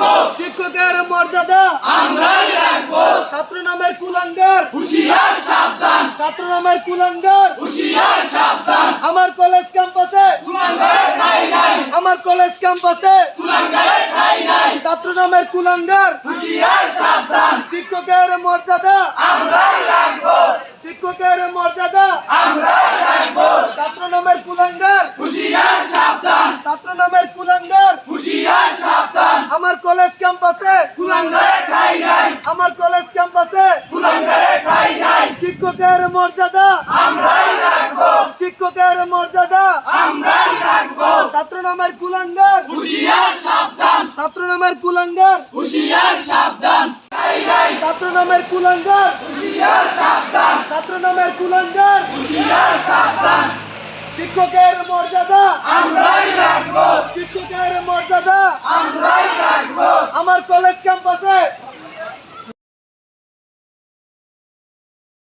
রাখব। শিক্ষকের মর্যাদা আমরাই রাখব। ছাত্র নামের কুলাঙ্গার হুশিয়ার সাবধান। ছাত্র নামের কুলাঙ্গার হুশিয়ার সাবধান। আমার কলেজ ক্যাম্পাসে কুলাঙ্গারের ঠাই নাই। আমার কলেজ ক্যাম্পাসে কুলাঙ্গারের ঠাই নাই। ছাত্র নামের কুলাঙ্গার হুশিয়ার সাবধান। শিক্ষকের মর্যাদা আমরাই রাখব শিক্ষকের মর্যাদা আমরাই রাখব ছাত্র নামের কুলাঙ্গার হুশিয়ার সাবধান ছাত্র নামের কুলাঙ্গার হুশিয়ার সাবধান আমার কলেজ ক্যাম্পাসে কুলাঙ্গারের ঠাই নাই আমার কলেজ ক্যাম্পাসে কুলাঙ্গারের ঠাই নাই শিক্ষকের মর্যাদা। আমরাই রাখব শিক্ষকের মর্যাদা। আমরাই রাখব ছাত্র নামের কুলাঙ্গার। হুশিয়ার সাবধান ছাত্র নামের কুলাঙ্গার। হুশিয়ার সাবধান ছাত্র নামের কুলাঙ্গার। হুশিয়ার সাবধান ছাত্র নামের কুলাঙ্গার। হুশিয়ার সাবধান শিক্ষকের মর্যাদা।